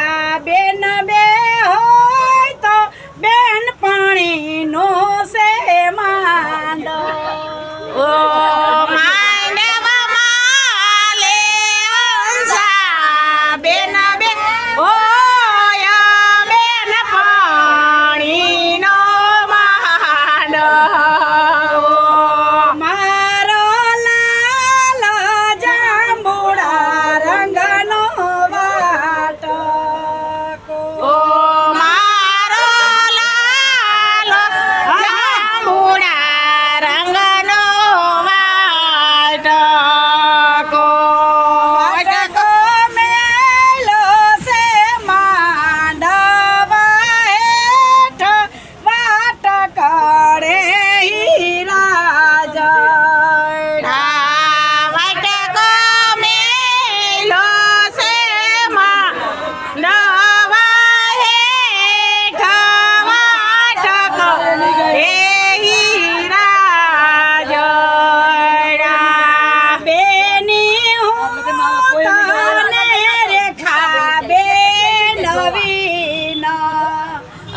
ค่ะ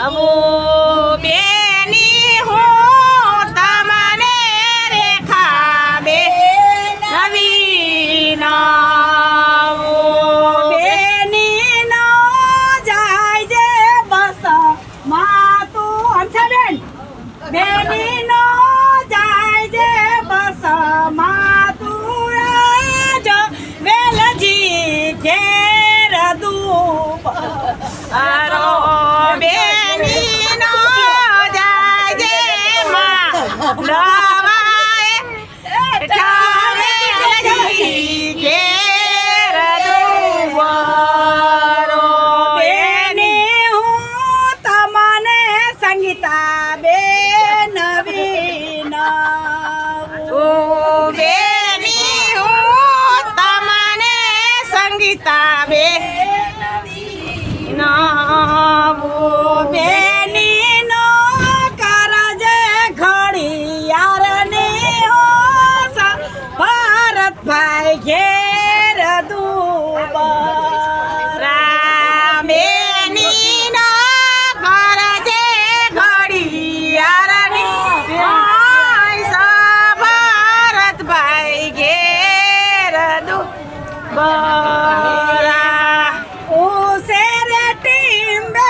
આવો બેની હું, તમને રેખા બે નવી બેની નો જાય જે બસમાં તું અંશ બેન બેની નો જાય જે બસ, માં